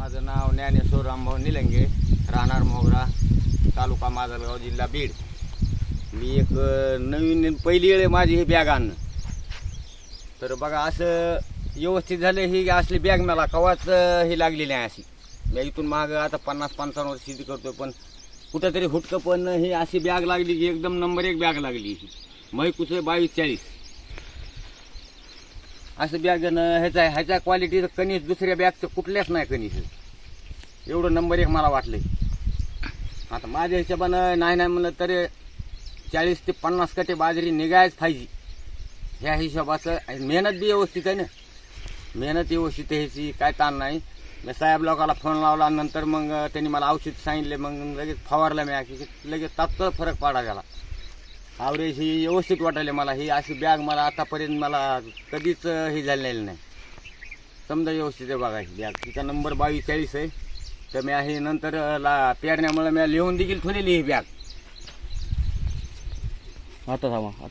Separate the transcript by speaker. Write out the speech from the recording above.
Speaker 1: माझं नाव ज्ञानेश्वर रामभाऊ निलंगे राहणार मोगरा तालुका माजलगाव जिल्हा बीड. मी एक नवीन पहिली वेळ आहे माझी ही बॅग आणणं. तर बघा असं व्यवस्थित झालं ही असली बॅग मला कवाच हे ही लागलेली आहे अशी. मी इथून मागं आता पन्नास पंचावन्न वर्ष शेती करतो पण कुठंतरी हुटकं पण ही अशी बॅग लागली की एकदम नंबर एक बॅग लागली ही. मैकुच बावीस चाळीस. असं बॅग ह्याचा ह्याच्या क्वालिटीचं कणीस दुसऱ्या बॅगचं कुठल्याच नाही कणीस. एवढं नंबर एक मला वाटलंय. आता माझ्या हिशोबानं नाही नाही म्हणलं तरी चाळीस ते पन्नास कटे बाजरी निघायच पाहिजे. ह्या हिशोबाचं मेहनत बी व्यवस्थित आहे ना. मेहनत व्यवस्थित ह्याची काय ताण नाही. मी साहेब लोकाला फोन लावला नंतर मग त्यांनी मला औषध सांगितले मग लगेच फवारलं मी. की लगेच तात्काळ फरक पाडा गेला आवरेज ही व्यवस्थित वाटायला मला. ही अशी बॅग मला आतापर्यंत मला कधीच हे झालेली नाही. समजा व्यवस्थित आहे बघा ही बॅग तिचा नंबर बावीस चाळीस आहे. तर मी हे नंतर ला पेरण्यामुळे मी लिहून देखील ठेवलेली ही बॅग
Speaker 2: आता थांबा आता.